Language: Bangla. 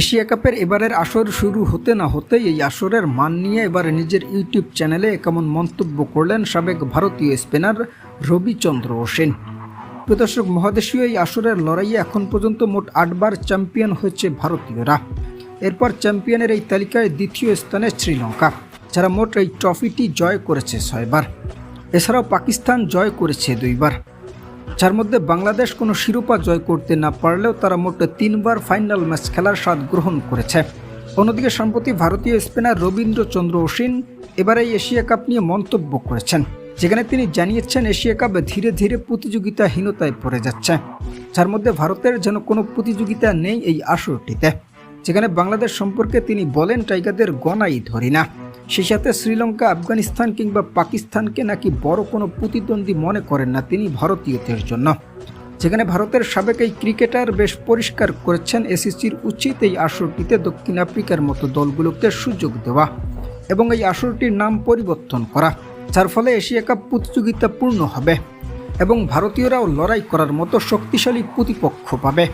এশিয়া কাপের এবারের আসর শুরু হতে না হতেই এই আসরের মান নিয়ে এবারে নিজের ইউটিউব চ্যানেলে কেমন মন্তব্য করলেন সাবেক ভারতীয় স্পিনার রবিচন্দ্র সেন। প্রদর্শক মহাদেশীয় এই আসরের লড়াইয়ে এখন পর্যন্ত মোট আটবার চ্যাম্পিয়ন হয়েছে ভারতীয়রা। এরপর চ্যাম্পিয়নের এই তালিকায় দ্বিতীয় স্থানে শ্রীলঙ্কা, যারা মোট এই ট্রফিটি জয় করেছে ছয়বার। এছাড়াও পাকিস্তান জয় করেছে দুইবার। যার মধ্যে বাংলাদেশ কোনো শিরোপা জয় করতে না পারলেও তারা মোট তিনবার ফাইনাল ম্যাচ খেলার স্বাদ গ্রহণ করেছে। অন্যদিকে সম্প্রতি ভারতীয় স্পিনার রবীন্দ্রচন্দ্র এবার এই এশিয়া কাপ নিয়ে মন্তব্য করেছেন, যেখানে তিনি জানিয়েছেন এশিয়া কাপ ধীরে ধীরে প্রতিযোগিতাহীনতায় পড়ে যাচ্ছে, যার মধ্যে ভারতের যেন কোনো প্রতিযোগিতা নেই এই আসরটিতে যেখানে বাংলাদেশ সম্পর্কে তিনি বলেন টাইগারদের গণাই ধরি না। সেই সাথে শ্রীলঙ্কা, আফগানিস্তান কিংবা পাকিস্তানকে নাকি বড় কোনো প্রতিদ্বন্দ্বী মনে করেন না তিনি ভারতীয়দের জন্য। যেখানে ভারতের সাবেক এই ক্রিকেটার বেশ পরিষ্কার করেছেন এসিসির উচিত এই আসরটিতে দক্ষিণ আফ্রিকার মতো দলগুলোকে সুযোগ দেওয়া এবং এই আসরটির নাম পরিবর্তন করা, যার ফলে এশিয়া কাপ প্রতিযোগিতা পূর্ণ হবে এবং ভারতীয়রাও লড়াই করার মতো শক্তিশালী প্রতিপক্ষ পাবে।